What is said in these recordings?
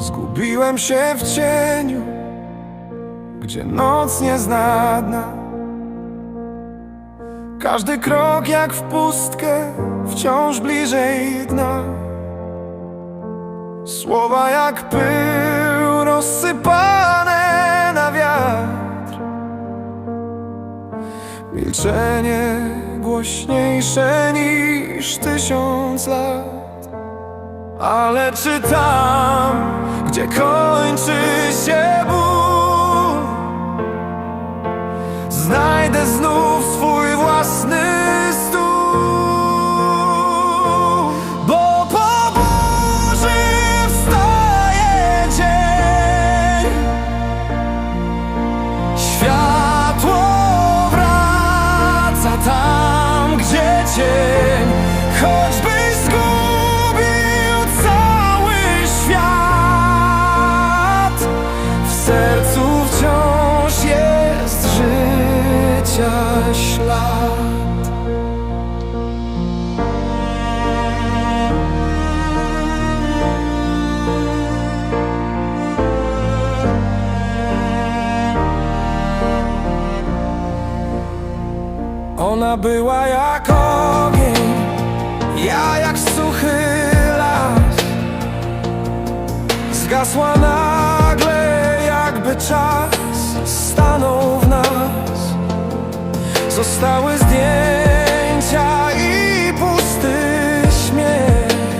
Zagubiłem się w cieniu, gdzie noc nie zna dna. Każdy krok jak w pustkę, wciąż bliżej dna. Słowa jak pył rozsypane na wiatr. Milczenie głośniejsze niż tysiąc lat. Ale czy tam, gdzie Ona była jak ogień, ja jak suchy las. Zgasła nagle, jakby czas stanął w nas. Zostały zdjęcia i pusty śmiech,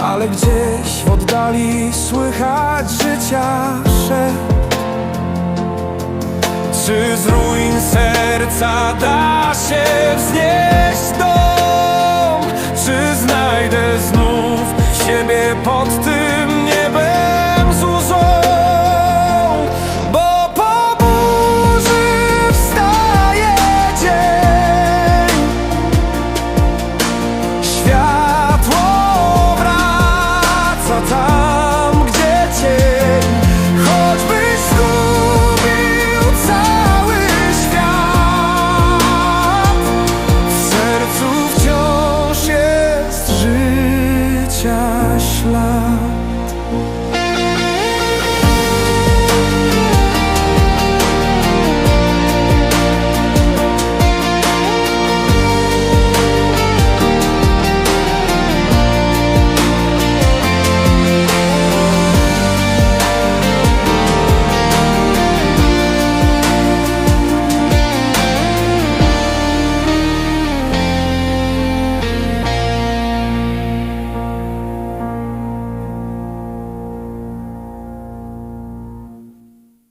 ale gdzieś w oddali słychać życia szept. Czy z ruin serca da się wznieść dom? Czy znajdę znów siebie pod tym niebem z łzą? Bo po burzy wstaje dzień Światło wraca tam love